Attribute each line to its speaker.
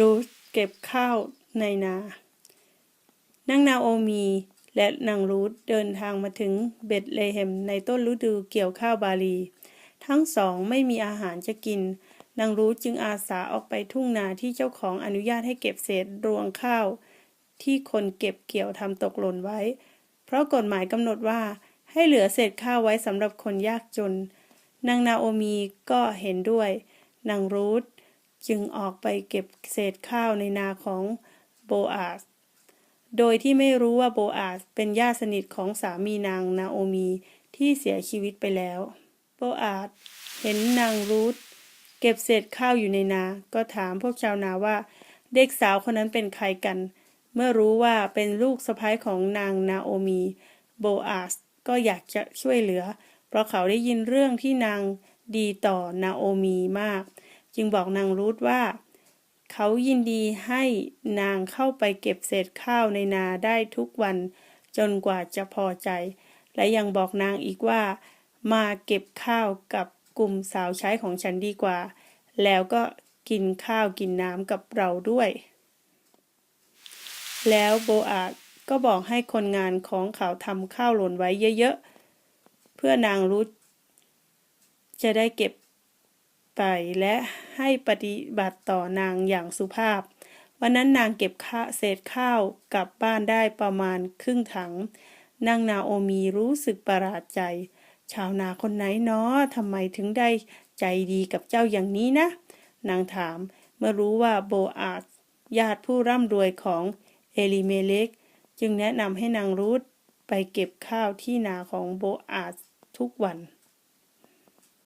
Speaker 1: รูธเก็บข้าวในนา นางนาโอมีและนางรูธเดินทางมาถึงเบธเลเฮมในต้นฤดูเกี่ยวข้าวบาลี ทั้งสองไม่มีอาหารจะกิน นางรูธจึงอาสาออกไปทุ่งนาที่เจ้าของอนุญาตให้เก็บเศษรวงข้าว ที่คนเก็บเกี่ยวทำตกหล่นไว้ เพราะกฎหมายกำหนดว่าให้เหลือเศษข้าวไว้สำหรับคนยากจน นางนาโอมีก็เห็นด้วย นางรูธ จึงออกไปเก็บเศษข้าวในนาของโบอาส โดยที่ไม่รู้ว่าโบอาสเป็นญาติสนิทของสามีนางนาโอมีที่เสียชีวิตไปแล้ว โบอาสเห็นนางรูธเก็บเศษข้าวอยู่ในนา ก็ถามพวกชาวนาว่า เด็กสาวคนนั้นเป็นใครกัน เมื่อรู้ว่าเป็นลูกสะใภ้ของนางนาโอมี โบอาสก็อยากจะช่วยเหลือ เพราะเขาได้ยินเรื่องที่นางดีต่อนาโอมีมาก จึงบอกนางรูธว่า เขายินดีให้นางเข้าไปเก็บเศษข้าวในนาได้ทุกวันจนกว่าจะพอใจ และยังบอกนางอีกว่า มาเก็บข้าวกับกลุ่มสาวใช้ของฉันดีกว่า แล้วก็กินข้าวกินน้ำกับเราด้วย แล้วโบอาดก็บอกให้คนงานของเขาทำข้าวหล่นไว้เยอะๆ เพื่อนางรุธจะได้เก็บ ไปและให้ปฏิบัติต่อนางอย่างสุภาพ วันนั้นนางเก็บเศษข้าวกลับบ้านได้ประมาณครึ่งถัง นางนาโอมีรู้สึกประหลาดใจ ชาวนาคนไหนเนาะทำไมถึงได้ใจดีกับเจ้าอย่างนี้นะ นางถามเมื่อรู้ว่าโบอาสญาติผู้ร่ำรวยของเอลิเมเลกจึงแนะนำให้นางรูธไปเก็บข้าวที่นาของโบอาสทุกวัน